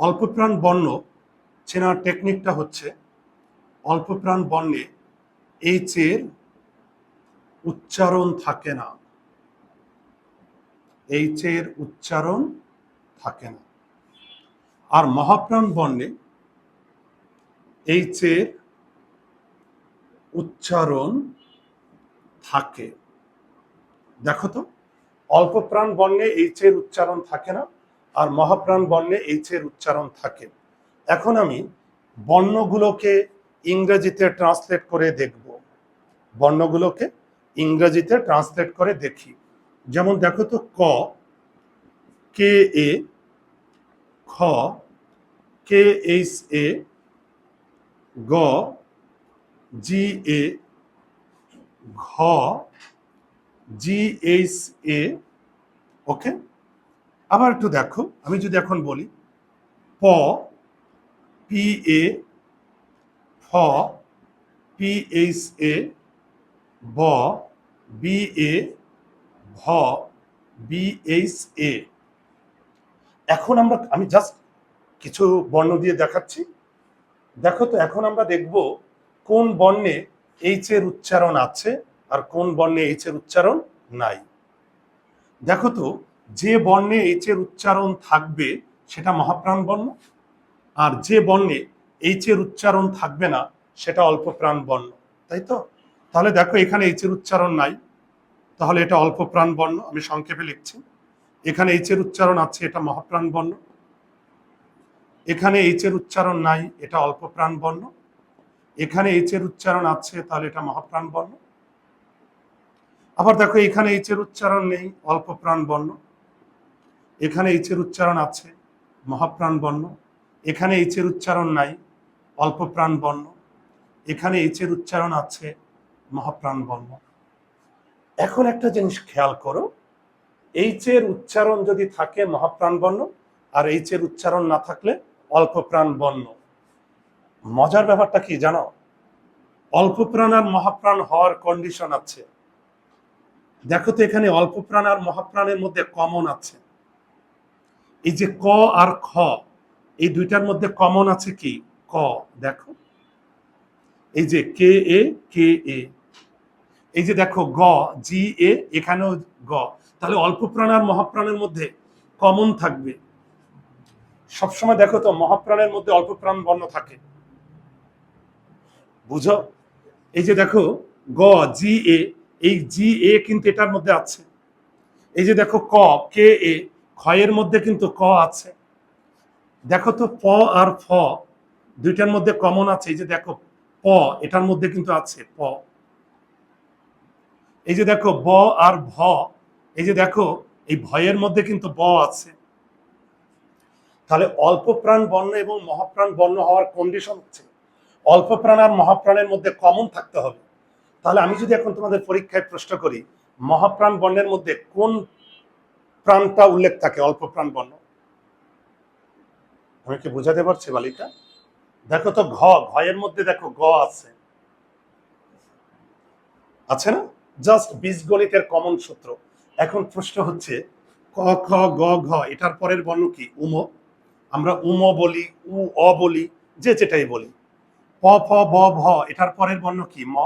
অল্পপ্রাণ বর্ণ চেনার টেকনিকটা হচ্ছে অল্পপ্রাণ বর্ণে এইচ এর উচ্চারণ থাকে না। এইচ এর উচ্চারণ থাকে না। আর মহাপ্রাণ বর্ণে এইচ এর উচ্চারণ থাকে। দেখো তো অল্প প্রাণ বর্ণে এইচ এর উচ্চারণ থাকে না। আর মহাপ্রাণ বর্ণে এইচ এর উচ্চারণ থাকে। এখন আমি বর্ণগুলোকে ইংরেজিতে ট্রান্সলেট করে দেখব। বর্ণগুলোকে ইংরেজিতে ট্রান্সলেট করে দেখি। যেমন দেখো তো, ক, কে, এ, খ, কে, এইচ, এ, গ, জি, এ, ঘ, জি, এইচ, এ, ওকে? আবার একটু দেখো, আমি যদি এখন বলি, প পি এ ফ পি এইচ এ ব বি এ ভ বি এইচ এ এখন আমরা, আমি জাস্ট কিছু বর্ণ দিয়ে দেখাচ্ছি। দেখো তো, এখন আমরা দেখব কোন বর্ণে এইচ এর উচ্চারণ আছে আর কোন বর্ণে এইচ এর উচ্চারণ নাই। দেখো তো যে বর্ণে এইচ এর উচ্চারণ থাকবে, সেটা মহাপ্রাণ বর্ণ। আর যে বর্ণে এইচ এর উচ্চারণ থাকবে না, সেটা অল্প প্রাণ বর্ণ। তাই তো? তাহলে দেখো, এখানে এইচ এর উচ্চারণ নাই। তাহলে এটা অল্প প্রাণ বর্ণ, আমি সংক্ষেপে লিখছি। এখানে এইচ এর উচ্চারণ আছে, এটা মহাপ্রাণ বর্ণ। এখানে এইচ এর উচ্চারণ নাই, এটা অল্প প্রাণ বর্ণ। এখানে এইচ এর উচ্চারণ আছে, তাহলে এটা মহাপ্রাণ বর্ণ। আবার দেখো, এখানে এইচ এর উচ্চারণ নেই অল্প প্রাণ বর্ণ। এখানে এইচ এর উচ্চারণ আছে, মহাপ্রাণ বর্ণ। এখানে এইচ এর উচ্চারণ নাই, অল্প প্রাণ বর্ণ। এখানে এইচ এর উচ্চারণ আছে, মহাপ্রাণ বর্ণ। এখন একটা জিনিস খেয়াল করো এইচ এর উচ্চারণ যদি থাকে মহাপ্রাণ বর্ণ, আর এইচ এর উচ্চারণ না থাকলে অল্প প্রাণ বর্ণ। মজার ব্যাপারটা কি জানো? অল্প প্রাণ আর মহাপ্রাণ হওয়ার কন্ডিশন আছে। দেখো তো এখানে অল্প প্রাণ আর মহাপ্রাণের মধ্যে কমন আছে। এই যে ক আর খ, এই দুইটার মধ্যে কমন আছে কি? ক, দেখো। এই যে কে এ কে এ। এই যে দেখো, গ, জি এ, এখানেও গ। তাহলে অল্প প্রাণ আর মহাপ্রাণের মধ্যে কমন থাকবে। সবসময় দেখো তো, মহাপ্রাণের মধ্যে অল্প প্রাণ বর্ণ থাকে। বুঝো? এই যে দেখো, গ, জি এ, এই জি এ কিন্তু এটার মধ্যে আছে। এই যে দেখো, ক, কে এ ক্ষয়ের মধ্যে কিন্তু ক আছে। দেখো তো প আর ফ, দুইটার মধ্যে কমন আছে। এই যে দেখো, প, এটার মধ্যে কিন্তু আছে প। এই যে দেখো, ব আর ভ, এই যে দেখো, এই ভয়ের মধ্যে কিন্তু ব আছে। তাহলে অল্প প্রাণ বর্ণ এবং মহাপ্রাণ বর্ণ হওয়ার কন্ডিশন হচ্ছে, অল্প প্রাণ আর মহাপ্রাণের মধ্যে কমন থাকতে হবে। তাহলে আমি যদি এখন তোমাদের পরীক্ষায় প্রশ্ন করি, মহাপ্রাণ বর্ণের মধ্যে কোন প্রাণটা উল্লেখ থাকে, অল্প প্রাণ বর্ণ। আমি কি বুঝাতে পারছি বালিকা? দেখো তো ঘ, ঘয়ের মধ্যে দেখো গ আছে। আছে না? জাস্ট বীজগণিতের কমন সূত্র। এখন প্রশ্ন হচ্ছে, ক, খ, গ, ঘ, এটার পরের বর্ণ কি? উম, আমরা উম বলি, উ, অ বলি, যে যেটাই বলি। প, ফ, ব, ভ, এটার পরের বর্ণ কি? ম।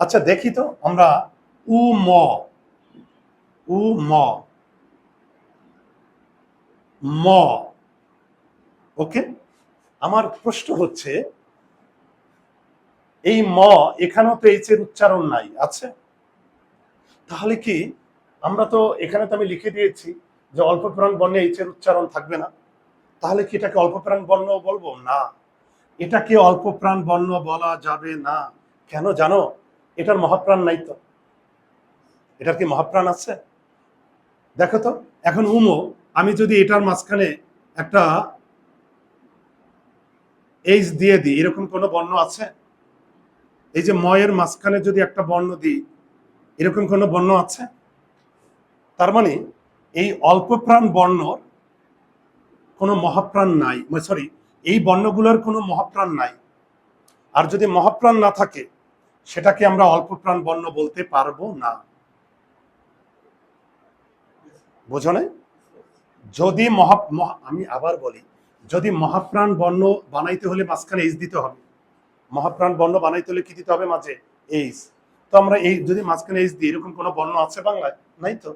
আচ্ছা দেখি তো, আমরা উ ম উ ম ম ওকে আমার প্রশ্ন হচ্ছে, এই ম এখানেও তো এইচ এর উচ্চারণ নাই, আছে? তাহলে কি আমরা তো এখানে তো আমি লিখে দিয়েছি যে অল্প প্রাণ বর্ণে এইচ এর উচ্চারণ থাকবে না। তাহলে কি এটাকে অল্প প্রাণ বর্ণ বলব? না। এটাকে অল্প প্রাণ বর্ণ বলা যাবে না। কেন জানো? এটার মহাপ্রাণ নাই তো। এটার কি মহাপ্রাণ আছে? দেখো তো, এখন উমো, আমি যদি এটার মাঝখানে একটা এইচ দিয়ে দিই, এরকম কোনো বর্ণ আছে? এই যে ময়ের মাঝখানে যদি একটা বর্ণ দিই, এরকম কোনো বর্ণ আছে? তার মানে এই অল্প প্রাণ বর্ণর কোনো মহাপ্রাণ নাই সরি এই বর্ণগুলোর কোনো মহাপ্রাণ নাই। আর যদি মহাপ্রাণ না থাকে, সেটাকে আমরা অল্প প্রাণ বর্ণ বলতে পারব না। বোঝো নাই? যদি মহা আমি আবার বলি, যদি মহাপ্রাণ বর্ণ বানাইতে হলে মাঝখানে এইচ দিতে হবে। মহাপ্রাণ বর্ণ বানাইতে হলে কি দিতে হবে মাঝে? এইচ। তো আমরা এই, যদি মাঝখানে এইচ দিই, এরকম কোনো বর্ণ আছে বাংলায়? নাই তো?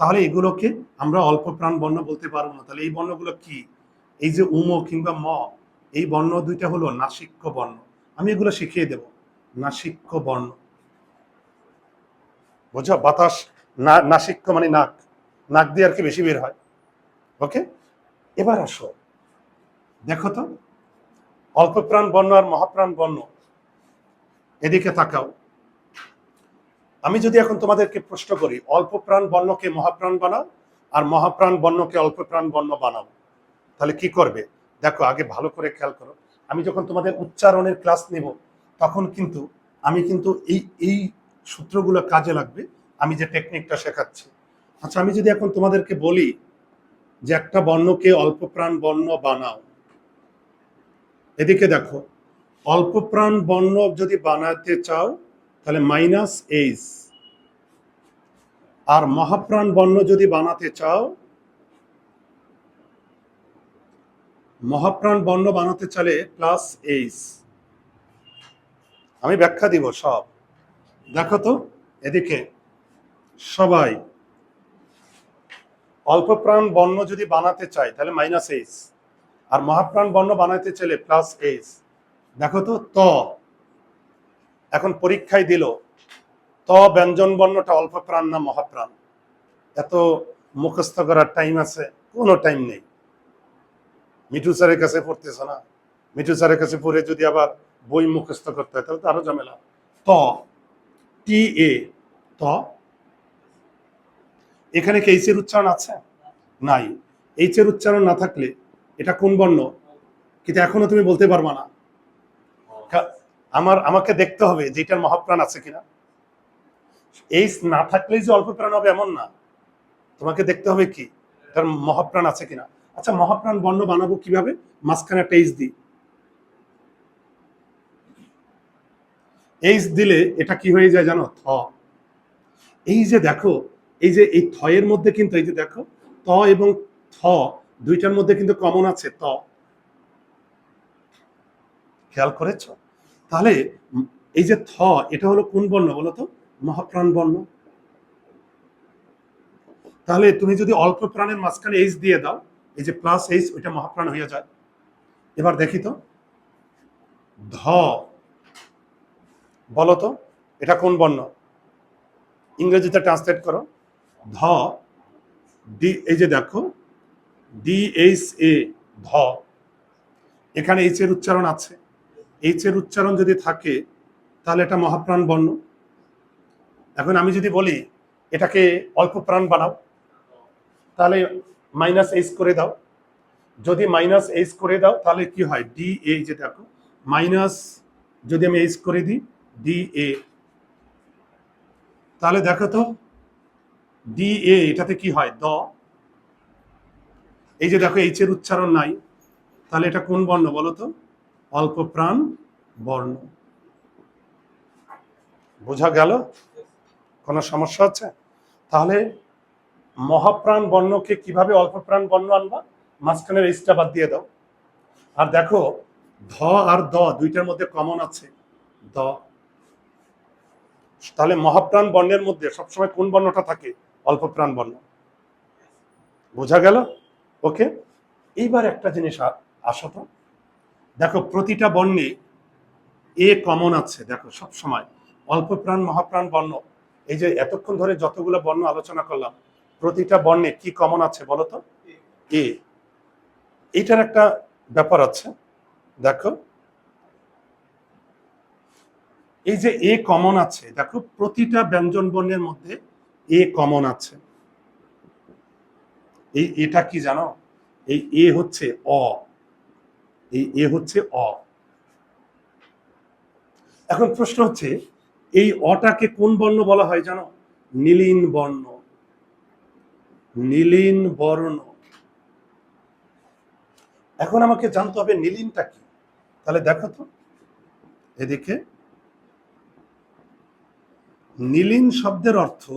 তাহলে এগুলোকে আমরা অল্প প্রাণ বর্ণ বলতে পারব না। তাহলে এই বর্ণগুলো কি? এই যে উম কিংবা ম, এই বর্ণ দুইটা হলো নাসিক্য বর্ণ। আমি এগুলো শিখিয়ে দেব। নাসিক্য বর্ণ। বোঝা? বাতাস, না, নাসিক্য মানে নাক। নাক দিয়ে আর কি বেশি বের হয়। ওকে এবার আসো। দেখো তো অল্প প্রাণ বর্ণ আর মহাপ্রাণ বর্ণ, এদিকে তাকাও। আমি যদি এখন তোমাদেরকে প্রশ্ন করি অল্প প্রাণ বর্ণকে মহাপ্রাণ বানাও আর মহাপ্রাণ বর্ণকে অল্প প্রাণ বর্ণ বানাও, তাহলে কি করবে? দেখো, আগে ভালো করে খেয়াল করো। আমি যখন তোমাদের উচ্চারণের ক্লাস নেব, তখন কিন্তু আমি কিন্তু এই এই সূত্রগুলো কাজে লাগবে। আমি যে টেকনিকটা শেখাচ্ছি আচ্ছা আমি যদি এখন তোমাদেরকে বলি যে একটা বর্ণকে অল্প প্রাণ বর্ণ বানাও। এদিকে দেখো অল্প প্রাণ বর্ণ যদি বানাতে চাও, তাহলে মাইনাস এইচ আর মহাপ্রাণ বর্ণ যদি বানাতে চাও, মহাপ্রাণ বর্ণ বানাতে চালে প্লাস এইচ আমি ব্যাখ্যা দিব সব। দেখো তো, এদিকে সবাই অল্প প্রাণ বর্ণ যদি বানাতে চাই, তাহলে মাইনাস এইচ আর মহাপ্রাণ বর্ণ বানাতে চাইলে প্লাস এইচ দেখো তো, ত। এখন পরীক্ষায় দিল। ত ব্যঞ্জন বর্ণটা অল্প প্রাণ না মহাপ্রাণ? এত মুখস্থ করার টাইম আছে, কোনো টাইম নেই। মিঠু স্যারের কাছে পড়তেছে না। মিঠু স্যারের কাছে পড়ে যদি আবার বই মুখস্থ করতে হয়, তাহলে তো আরও ঝামেলা। ত টি এ ত এখানে কি এইচের উচ্চারণ আছে? নাই। এইচের উচ্চারণ না থাকলে এটা কোন বর্ণ? কিন্তু এখনও তুমি বলতে পারবা না। আমার আমাকে দেখতে হবে যে এটার মহাপ্রাণ আছে কিনা। এইচ না থাকলেই যে অল্প প্রাণ হবে এমন না। তোমাকে দেখতে হবে কি? তার মহাপ্রাণ আছে কিনা। আচ্ছা মহাপ্রাণ বর্ণ বানাবো কীভাবে? মাঝখানে একটা এইচ দিই। এইচ দিলে এটা কি হয়ে যায় জানো? থ। এই যে দেখো এই যে এই থয়ের মধ্যে কিন্তু এই যে দেখো, ত এবং থ দুইটার মধ্যে কিন্তু কমন আছে, ত। খেয়াল করেছ? তাহলে এই যে থ, এটা হলো কোন বর্ণ বলো তো? মহাপ্রাণ বর্ণ। তাহলে তুমি যদি অল্প প্রাণের মাঝখানে এইচ দিয়ে দাও, এই যে প্লাস এইচ ওইটা মহাপ্রাণ হয়ে যায়। এবার দেখি তো। ধ। বলো তো, এটা কোন বর্ণ? ইংরেজিতে ট্রান্সলেট করো। ধ, ডি, এই যে দেখো ডি এইচ এ, ধ, এখানে এইচ এর উচ্চারণ আছে। এইচ এর উচ্চারণ যদি থাকে, তাহলে এটা মহাপ্রাণ বর্ণ। এখন আমি যদি বলি, এটাকে অল্প প্রাণ বানাও, তাহলে মাইনাস এইচ করে দাও। যদি মাইনাস এইচ করে দাও, তাহলে কি হয়? ডি এই যে দেখো মাইনাস যদি আমি এইচ করে দিই, ডি এ। তাহলে দেখো তো ডি এ, এটাতে কি হয়? দ। এই যে দেখো এইচ এর উচ্চারণ নাই। তাহলে এটা কোন বর্ণ বলো তো? অল্প প্রাণ বর্ণ। বোঝা গেল? কোনো সমস্যা আছে তাহলে মহাপ্রাণ বর্ণকে কীভাবে অল্প প্রাণ বর্ণ আনবা? মাঝখানের এইচটা বাদ দিয়ে দাও। আর দেখো, ধ আর দ দুইটার মধ্যে কমন আছে। দ। তাহলে মহাপ্রাণ বর্ণের মধ্যে সবসময় কোন বর্ণটা থাকে? অল্প প্রাণ বর্ণ। বোঝা গেল? ওকে? এইবার একটা জিনিস আসো তো। দেখো প্রতিটা বর্ণে এ কমন আছে। দেখো সব সময় অল্প প্রাণ মহাপ্রাণ বর্ণ। এই যে এতক্ষণ ধরে যতগুলো বর্ণ আলোচনা করলাম প্রতিটা বর্ণে কি কমন আছে বলো তো? এ। এইটার একটা ব্যাপার আছে। দেখো এই যে এ কমন আছে, দেখো প্রতিটা ব্যঞ্জন বর্ণের মধ্যে এ কমন আছে। এই এটা কি জানো? এই এ হচ্ছে অ। এই এ হচ্ছে অ। এখন প্রশ্ন হচ্ছে, এই অটাকে কোন বর্ণ বলা হয় জানো? নীলিন বর্ণ। নীলিন বর্ণ। এখন আমাকে জানতে হবে নীলিনটা কি? তাহলে দেখো তো। এদিকে। নীলিন শব্দের অর্থ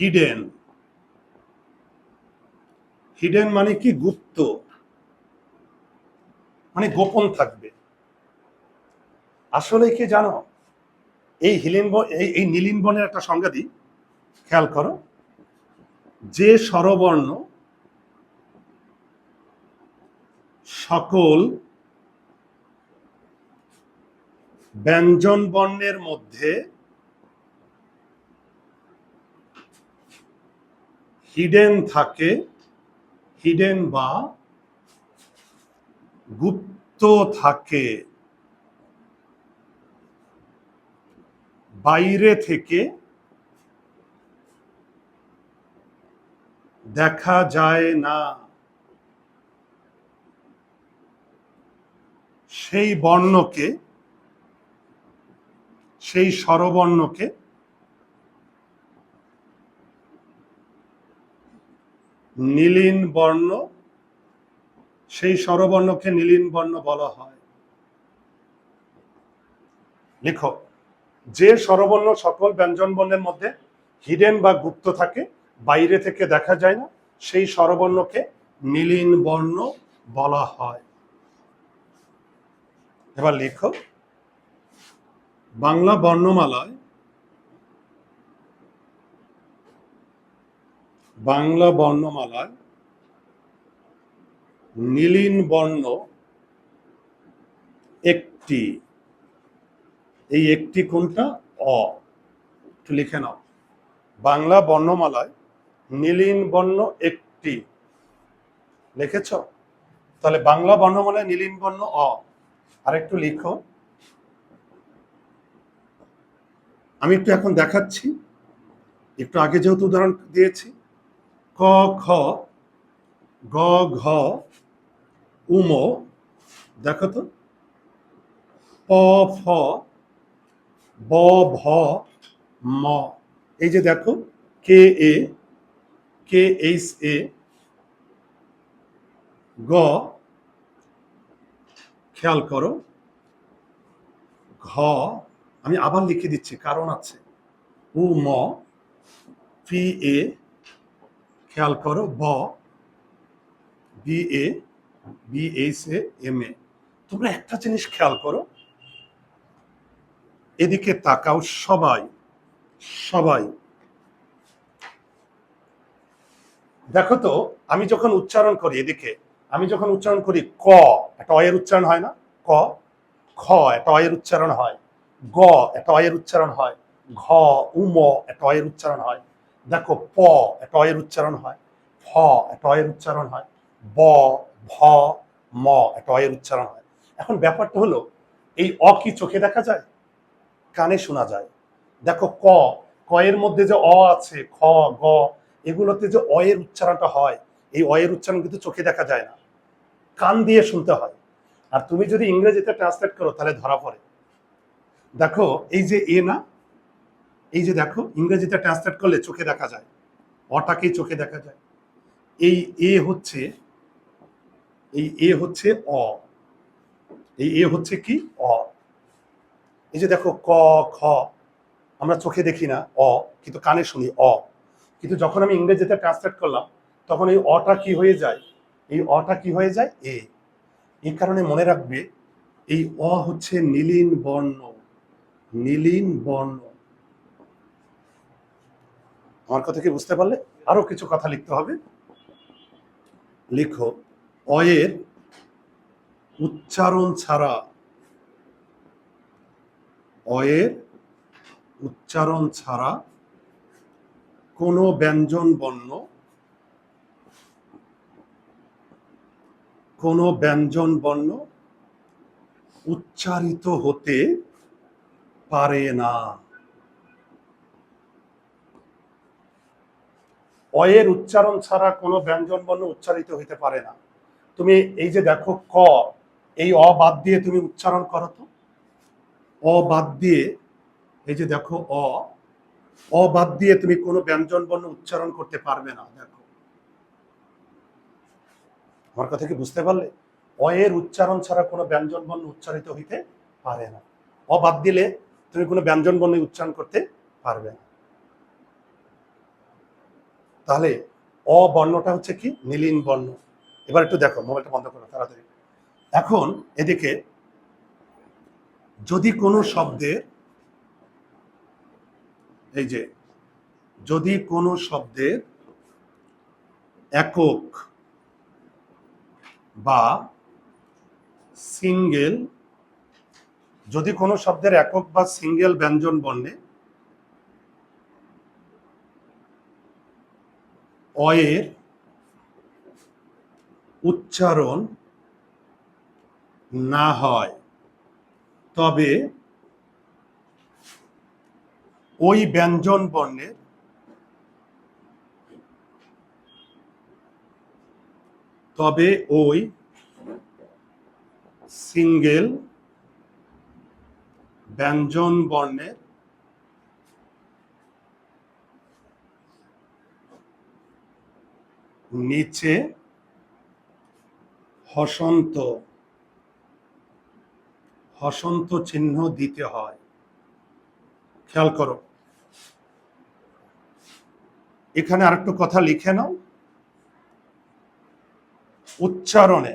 হিডেন হিডেন মানে কি? গুপ্ত। মানে গোপন থাকবে। আসলে কি জানো? এই হিলিন এই এই নীলিন বনের একটা সংজ্ঞা দিই। খেয়াল করো। যে স্বরবর্ণ সকল ব্যঞ্জন বর্ণের মধ্যে হিডেন থাকে হিডেন বা গুপ্ত থাকে। বাইরে থেকে দেখা যায় না। সেই বর্ণকে সেই স্বরবর্ণকে নীলিন বর্ণ, সেই স্বরবর্ণকে নীলিন বর্ণ বলা হয়। লিখো, যে স্বরবর্ণ সকল ব্যঞ্জন বর্ণের মধ্যে হিডেন বা গুপ্ত থাকে, বাইরে থেকে দেখা যায় না, সেই স্বরবর্ণকে নীলিন বর্ণ বলা হয়। এবার লিখো বাংলা বর্ণমালায় বাংলা বর্ণমালায় নীলিন বর্ণ একটি। এই একটি কোনটা? অ। একটু লিখে নাও। বাংলা বর্ণমালায় নীলিন বর্ণ একটি। লিখেছ? তাহলে বাংলা বর্ণমালায় নীলিন বর্ণ অ। আর একটু লিখো। আমি একটু এখন দেখাচ্ছি। একটু আগে যেহেতু উদাহরণ দিয়েছি। ক, খ, গ, ঘ, উম দেখো তো। প, ফ, ব, ভ, ম। এই যে দেখো, কে, এ, কে, এইচ, এ, গ, খেয়াল করো, ঘ আমি আবার লিখে দিচ্ছি, কারণ আছে। উ, ম পি এ, খেয়াল করো, ব, B, A, B, H, A, M, A. তোমরা একটা জিনিস খেয়াল করো, এদিকে তাকাও সবাই সবাই। দেখো তো, আমি যখন উচ্চারণ করি এদিকে, আমি যখন উচ্চারণ করি ক, একটা অয়ের উচ্চারণ হয় না? ক, খ, একটা অয়ের উচ্চারণ হয়। গ একটা অয়ের উচ্চারণ হয়। ঘ, উম একটা অয়ের উচ্চারণ হয়। দেখো, প একটা অয়ের উচ্চারণ হয়। ফ একটা অয়ের উচ্চারণ হয়। ব, ভ, ম একটা অয়ের উচ্চারণ হয়। এখন ব্যাপারটা হলো, এই অ কি চোখে দেখা যায়? কানে শোনা যায়। দেখো, ক ক এর মধ্যে যে অ আছে, খ, গ, এগুলোতে যে অ এর উচ্চারণটা হয়, এই অ এর উচ্চারণ কিন্তু চোখে দেখা যায় না। কান দিয়ে শুনতে হয়। আর তুমি যদি ইংরেজিতে ট্রান্সলেট করো, তাহলে ধরা পড়ে। দেখো, এই যে এ না, এই যে দেখো, ইংরেজিতে ট্রান্সলেট করলে চোখে দেখা যায়। অটাকেই চোখে দেখা যায়। এই এ হচ্ছে, এই এ হচ্ছে অ। এই এ হচ্ছে কি? অ। এই যে দেখো, ক, খ, আমরা চোখে দেখি না, অ, কিন্তু কানে শুনি, অ। কিন্তু যখন আমি ইংরেজিতে ট্রান্সলেট করলাম, তখন এই অটা কি হয়ে যায়? এই অটা কি হয়ে যায়? এ। এই কারণে মনে রাখবে, এই অ হচ্ছে নীলিন বর্ণ। নীলিন বর্ণ। আমার কথা কি বুঝতে পারলে? আরও কিছু কথা লিখতে হবে। লিখো, অয়ের উচ্চারণ ছাড়া। অয়ের উচ্চারণ ছাড়া কোনো ব্যঞ্জন বর্ণ, কোনো ব্যঞ্জন বর্ণ উচ্চারিত হতে পারে না অয়ের উচ্চারণ ছাড়া কোনো ব্যঞ্জন বর্ণ উচ্চারিত হইতে পারে না। তুমি এই যে দেখো ক, এই অ বাদ দিয়ে তুমি উচ্চারণ করো তো। অ বাদ দিয়ে, এই যে দেখো অ অ বাদ দিয়ে তুমি কোনো ব্যঞ্জন বর্ণ উচ্চারণ করতে পারবে না, দেখো। আমার কথা কি বুঝতে পারলে? অ এর উচ্চারণ ছাড়া কোনো ব্যঞ্জন বর্ণ উচ্চারিত হইতে পারে না। অ বাদ দিলে তুমি কোনো ব্যঞ্জন বর্ণ উচ্চারণ করতে পারবে না তাহলে অ বর্ণটা হচ্ছে কি? নীলিন বর্ণ। এবার একটু দেখো, মোবাইলটা বন্ধ করো তাড়াতাড়ি। এখন এদিকে যদি কোনো শব্দের এই যে, যদি কোনো শব্দের একক বা সিঙ্গেল যদি কোনো শব্দের একক বা সিঙ্গেল ব্যঞ্জন বর্ণে অয়ের উচ্চারণ না হয়, তবে ওই ব্যঞ্জন বর্ণের তবে ওই সিঙ্গেল ব্যঞ্জন বর্ণের নিচে হসন্ত হসন্ত চিহ্ন দিতে হয়। খেয়াল করো। এখানে আরেকটু কথা লিখে নাও। উচ্চারণে।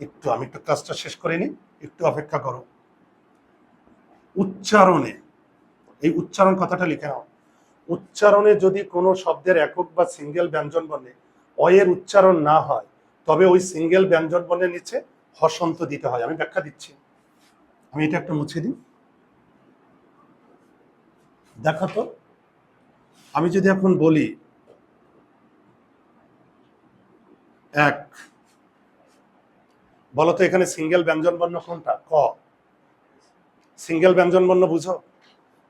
একটু, আমি একটু কাজটা শেষ করে নিই। একটু অপেক্ষা করো। উচ্চারণে, এই উচ্চারণ কথাটা লিখে নাও। উচ্চারণে যদি কোনো শব্দের একক বা সিঙ্গেল ব্যঞ্জন বর্ণে অয়ের উচ্চারণ না হয়, তবে ওই সিঙ্গেল ব্যঞ্জন বর্ণের নিচে হসন্ত দিতে হয়। আমি ব্যাখ্যা দিচ্ছি। আমি এটা একটা মুছে দিই। দেখো তো, আমি যদি এখন বলি, এক বলতো এখানে সিঙ্গেল ব্যঞ্জন বর্ণ কোনটা? ক। সিঙ্গেল ব্যঞ্জন বর্ণ বুঝো?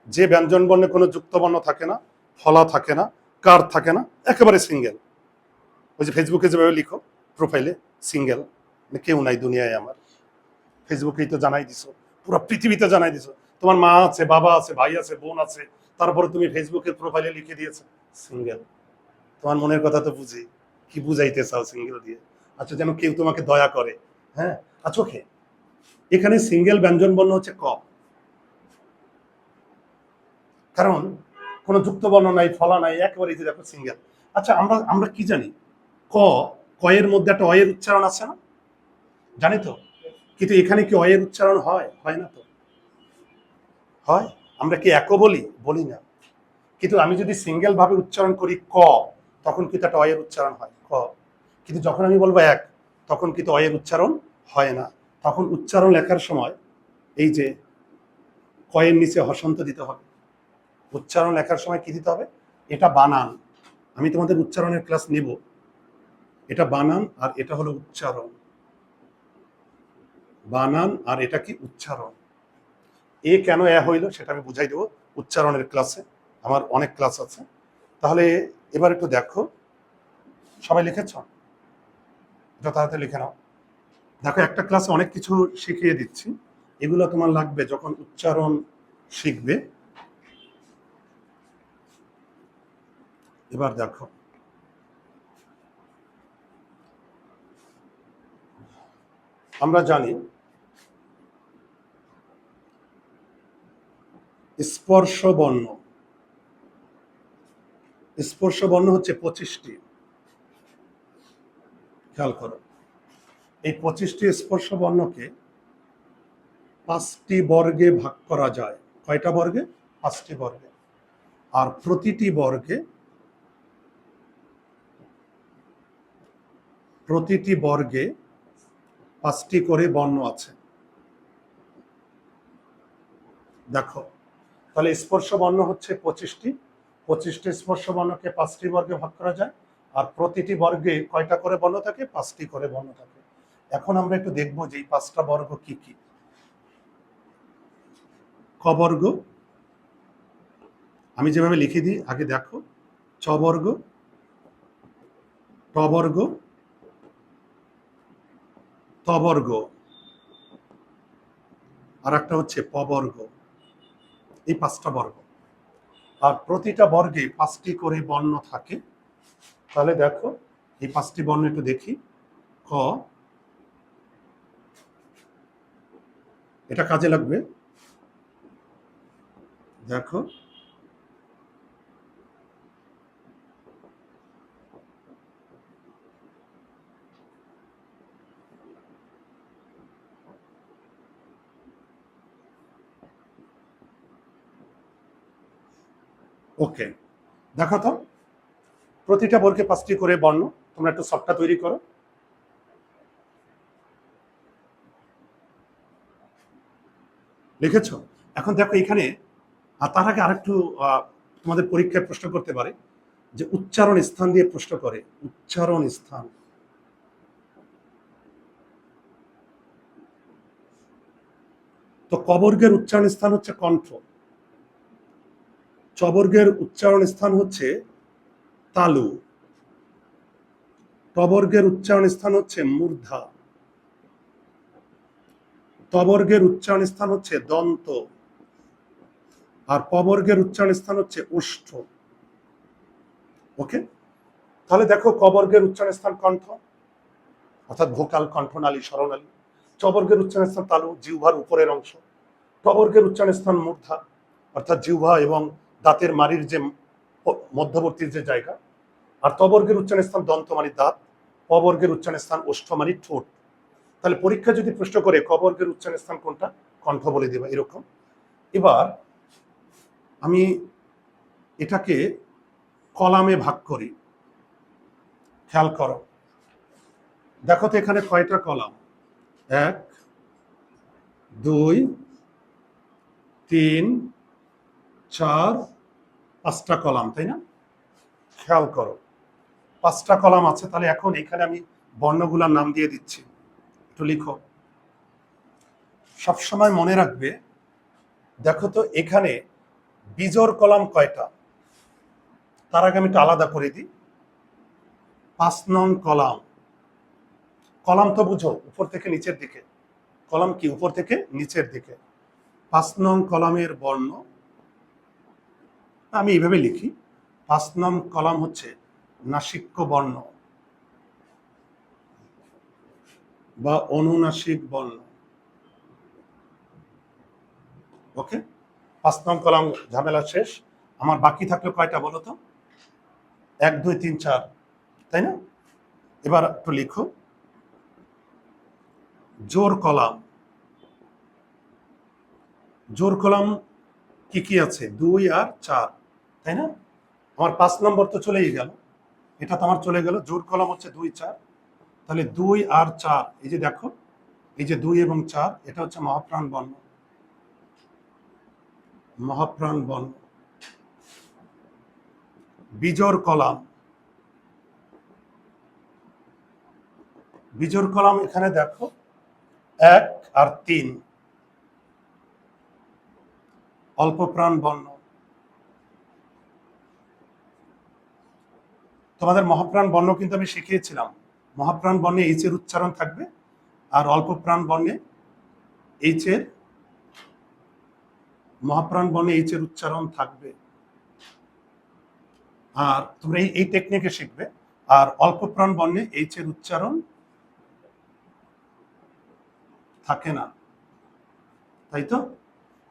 যে ব্যঞ্জন বর্ণে কোনো যুক্ত বর্ণ থাকে না, ফলা থাকে না, কার থাকে না, একেবারে সিঙ্গেল। ওই যে ফেসবুকে যেভাবে লিখো, প্রোফাইলে, সিঙ্গেল মানে কেউ নাই দুনিয়ায় আমার। ফেসবুকেই তো জানাই দিছো, পুরো পৃথিবীতে জানাই দিছো। তোমার মা আছে, বাবা আছে, ভাই আছে, বোন আছে, তারপরে তুমি ফেসবুকের প্রোফাইলে লিখে দিয়েছ, সিঙ্গেল। তোমার মনের কথা তো বুঝি, কি বুঝাইতে চাও সিঙ্গেল দিয়ে? আচ্ছা যেন কেউ তোমাকে দয়া করে হ্যাঁ আচ্ছা ওকে এখানে সিঙ্গেল ব্যঞ্জন বর্ণ হচ্ছে ক। কারণ কোনো যুক্ত বর্ণ নাই, ফলা নাই, একেবারে যে দেখো সিঙ্গেল আচ্ছা আমরা আমরা কি জানি? ক, কয়ের মধ্যে একটা অয়ের উচ্চারণ আছে না? জানি তো? কিন্তু এখানে কি অয়ের উচ্চারণ হয়? হয় না তো? হয়? আমরা কি একও বলি? বলি না। কিন্তু আমি যদি সিঙ্গেল ভাবে উচ্চারণ করি ক, তখন কিন্তু একটা অয়ের উচ্চারণ হয়। ক। কিন্তু যখন আমি বলব এক, তখন কিন্তু অয়ের উচ্চারণ হয় না। তখন উচ্চারণ লেখার সময় এই যে কয়ের নিচে হসন্ত দিতে হবে। উচ্চারণ লেখার সময় কি দিতে হবে? এটা বানান। আমি তোমাদের উচ্চারণের ক্লাস নেব। এটা বানান আর এটা হলো উচ্চারণ। বানান আর এটা কি উচ্চারণ? এ কেন এ হইল সেটা আমি বুঝাই দেবো উচ্চারণের ক্লাসে। আমার অনেক ক্লাস আছে। তাহলে এবার একটু দেখো। সবাই লিখেছ? এটা তাড়াতাড়ি লিখে নাও। দেখো, একটা ক্লাসে অনেক কিছু শিখিয়ে দিচ্ছি। এগুলো তোমার লাগবে যখন উচ্চারণ শিখবে। এবার দেখো। আমরা জানি স্পর্শ বর্ণ স্পর্শ বর্ণ হচ্ছে পঁচিশটি। খেয়াল করো। এই পঁচিশটি স্পর্শ বর্ণকে পাঁচটি বর্গে ভাগ করা যায়। কয়টা বর্গে? পাঁচটি বর্গে। আর প্রতিটি বর্গে প্রতিটি বর্গে পাঁচটি করে বর্ণ আছে। দেখো, তাহলে স্পর্শ বর্ণ হচ্ছে পঁচিশটি। পঁচিশটি স্পর্শ বর্ণকে পাঁচটি বর্গে ভাগ করা যায়। আর প্রতিটি বর্গে কয়টা করে বর্ণ থাকে? পাঁচটি করে বর্ণ থাকে। এখন আমরা একটু দেখব যে এই পাঁচটা বর্গ কি কি। ক বর্গ, আমি যেভাবে লিখে দিই, আগে দেখো, চ বর্গ, ট বর্গ, ত বর্গ, আর একটা হচ্ছে প বর্গ, এই পাঁচটা বর্গ। আর প্রতিটা বর্গে পাঁচটি করে বর্ণ থাকে। তাহলে দেখো, এই পাঁচটি বর্ণ একটু দেখি। ক এটা কাজে লাগবে। দেখো। ওকে দেখো তো। প্রতিটা বর্গে পাঁচটি করে বর্ণ, তোমরা একটু সফটটা তৈরি করো। লিখেছ? এখন দেখো এখানে, আর তার আগে আরেকটু তোমাদের পরীক্ষায় প্রশ্ন করতে পারে, যে উচ্চারণ স্থান দিয়ে প্রশ্ন করে। উচ্চারণ স্থান। তো কবর্গের উচ্চারণ স্থান হচ্ছে কণ্ঠ। চবর্গের উচ্চারণ স্থান হচ্ছে তালু। টবর্গের উচ্চারণ স্থান হচ্ছে মূর্ধা। তবর্গের উচ্চারণ স্থান হচ্ছে দন্ত। আর পবর্গের উচ্চারণ স্থান হচ্ছে ওষ্ঠ। ওকে তাহলে দেখো কবর্গের উচ্চারণ স্থান কণ্ঠ, অর্থাৎ ভোকাল, কণ্ঠনালী স্মরণালী চবর্গের উচ্চারণ স্থান তালু, জিহ্বার উপরের অংশ। টবর্গের উচ্চারণ স্থান মূর্ধা, অর্থাৎ জিহ্বা এবং দাঁতের মারির যে ম- মধ্যবর্তী যে জায়গা। আর তবর্গের উচ্চারণ স্থান দন্ত মানে দাঁত, পবর্গের উচ্চারণ স্থান ওষ্ঠ মানে ঠোঁট। তাহলে পরীক্ষা যদি প্রশ্ন করে কবর্গের উচ্চারণ স্থান কোনটা? কণ্ঠ বলে দেবা, এরকম। এবার আমি এটাকে কলামে ভাগ করি। খেয়াল করো। দেখো তো এখানে কয়টা কলাম? এক, দুই, তিন, চার, পাঁচটা কলাম, তাই না? খেয়াল করো। পাঁচটা কলাম আছে, তাহলে এখন এখানে আমি বর্ণগুলার নাম দিয়ে দিচ্ছি। একটু লিখো। সবসময় মনে রাখবে, দেখো তো এখানে বিজোর কলাম কয়টা? তার আগে আমি একটু আলাদা করে দিই। পাঁচ নং কলাম। কলাম তো বুঝো, উপর থেকে নিচের দিকে। কলাম কি? উপর থেকে নিচের দিকে। পাঁচ নং কলামের বর্ণ। আমি এইভাবে লিখি। পাঁচ নং কলাম হচ্ছে নাসিক্য বর্ণ। বা অনুনাসিক বর্ণ ওকে পাঁচ নং কলাম, ঝামেলা শেষ। আমার বাকি থাকল কয়টা বলো তো? এক, দুই, তিন, চার, তাই না? এবার একটু লিখো। জোর কলাম। জোর কলাম কি কি আছে? দুই আর চার, তাই না? আমার পাঁচ নম্বর তো চলেই গেল। এটা তো আমার চলে গেল। জোর কলাম হচ্ছে দুই, চার। তাহলে দুই আর চার, এই যে দেখো, এই যে দুই এবং চার, এটা হচ্ছে মহাপ্রাণ বর্ণ। মহাপ্রাণ বর্ণ। বিজোর কলাম। বিজোর কলাম এখানে দেখো, এক আর তিন। অল্প প্রাণ বর্ণ। তোমাদের মহাপ্রাণ বর্ণ কিন্তু আমি শিখিয়েছিলাম। মহাপ্রাণ বর্ণে এইচ এর উচ্চারণ থাকবে, আর অল্প প্রাণ বর্ণে এইচ এর মহাপ্রাণ বর্ণে এইচ এর উচ্চারণ থাকবে। আর তোমরা এই এই টেকনিকে শিখবে, আর অল্প প্রাণ বর্ণে এইচ এর উচ্চারণ থাকে না। তাই তো?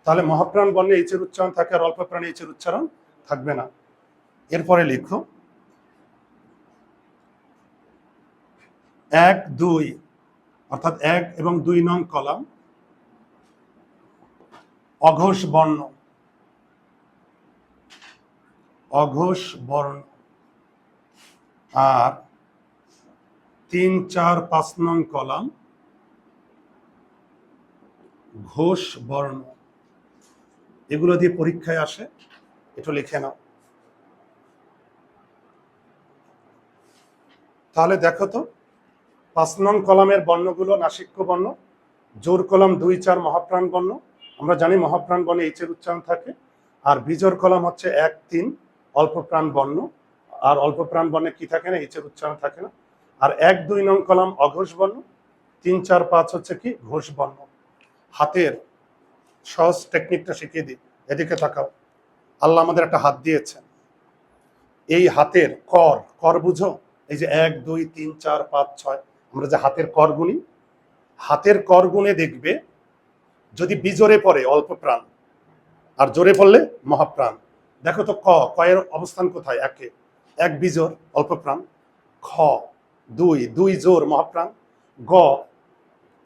তাহলে মহাপ্রাণ বর্ণে এইচ এর উচ্চারণ থাকে, আর অল্প প্রাণে এইচ এর উচ্চারণ থাকবে না। এরপরে লিখো। এক, দুই, অর্থাৎ এক এবং দুই নং কলাম, অঘোষ বর্ণ। অঘোষ বর্ণ। আর তিন, চার, পাঁচ নং কলাম, ঘোষ বর্ণ। এগুলো দিয়ে পরীক্ষায় আসে, একটু লিখে নাও। তাহলে দেখো তো পাঁচ নং কলামের বর্ণগুলো নাসিক্য বর্ণ, জোর কলাম দুই চার মহাপ্রাণ বর্ণ, আমরা জানি মহাপ্রাণ বর্ণে এইচের উচ্চারণ থাকে, আর বিজোর কলাম হচ্ছে এক, তিন অল্প প্রাণ বর্ণ, আর অল্প প্রাণ বর্ণে কি থাকে না এইচের উচ্চারণ থাকে না। আর এক, দুই নং কলাম অঘোষ বর্ণ, তিন, চার, পাঁচ হচ্ছে কি, ঘোষ বর্ণ। হাতের সহজ টেকনিকটা শিখিয়ে দিই, এদিকে তাকাও। আল্লাহ আমাদের একটা হাত দিয়েছেন। এই হাতের কর কর বুঝো? এই যে এক, দুই, তিন, চার, পাঁচ, ছয় আমরা যে হাতের কর গুনি হাতের কর গুনে দেখবে যদি বিজোরে পড়ে অল্প প্রাণ, আর জোরে পড়লে মহাপ্রাণ। দেখো তো ক, কয়ের অবস্থান কোথায়? একে। এক বিজোর, অল্প প্রাণ। খ, দুই দুই জোর, মহাপ্রাণ। গ,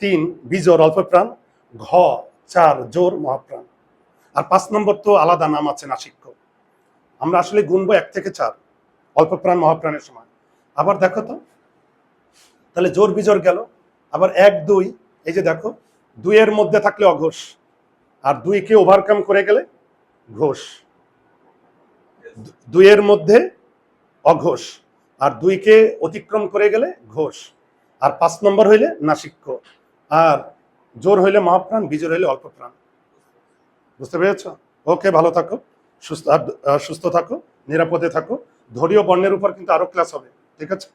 তিন বিজোর, অল্প প্রাণ। ঘ, চার জোর, মহাপ্রাণ। আর পাঁচ নম্বর তো আলাদা নাম আছে, নাসিক্য। আমরা আসলে গুনবো এক থেকে চার, অল্প প্রাণ, মহাপ্রাণের সময়। আবার দেখো তো তাহলে জোর বিজোর গেল। আবার এক, দুই, এই যে দেখো, দুইয়ের মধ্যে থাকলে অঘোষ, আর দুইকে ওভারকাম করে গেলে ঘোষ। দুইয়ের মধ্যে অঘোষ, আর দুইকে অতিক্রম করে গেলে ঘোষ। আর পাঁচ নম্বর হইলে নাসিক্য, আর জোর হইলে মহাপ্রাণ, বিজোর হইলে অল্প প্রাণ বুঝতে পেরেছ? ওকে, ভালো থাকো, সুস্থ সুস্থ থাকো, নিরাপদে থাকো। ধর্মীয় বর্ণের উপর কিন্তু আরও ক্লাস হবে, ঠিক আছে?